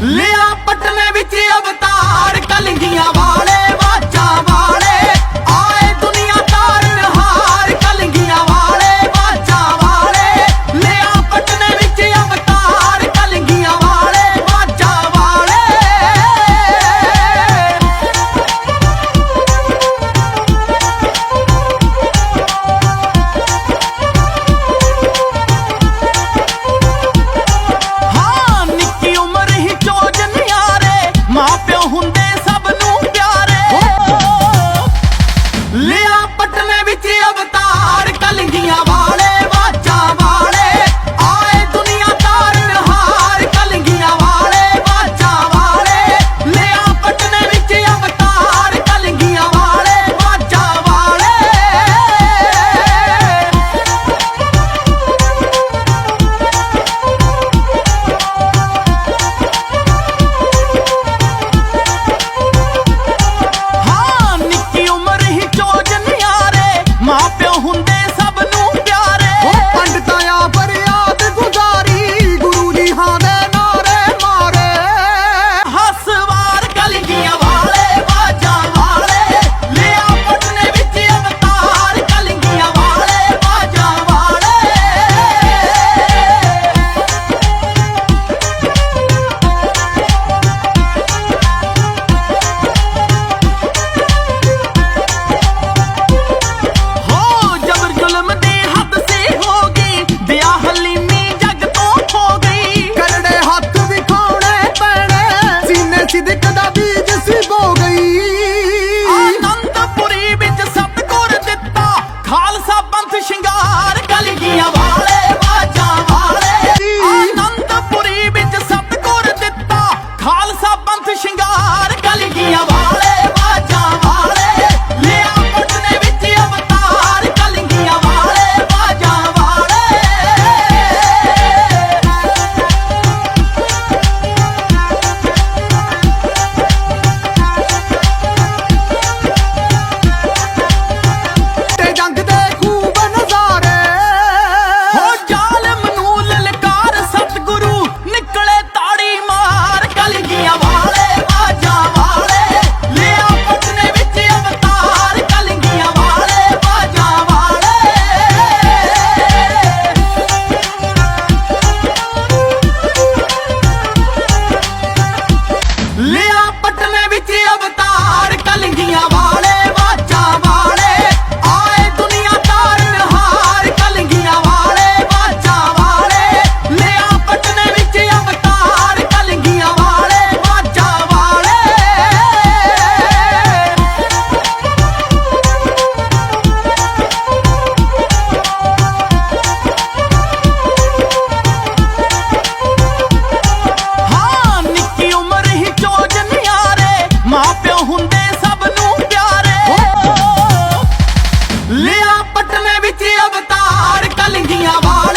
ਲਿਆ ਪਟਨੇ ਵਿੱਚ ਅਵਤਾਰ ਕਲਗੀਆਂ niña. ਪਟਨੇ ਵਿੱਚ ਅਵਤਾਰ ਕਲਗੀਆਂ ਵਾ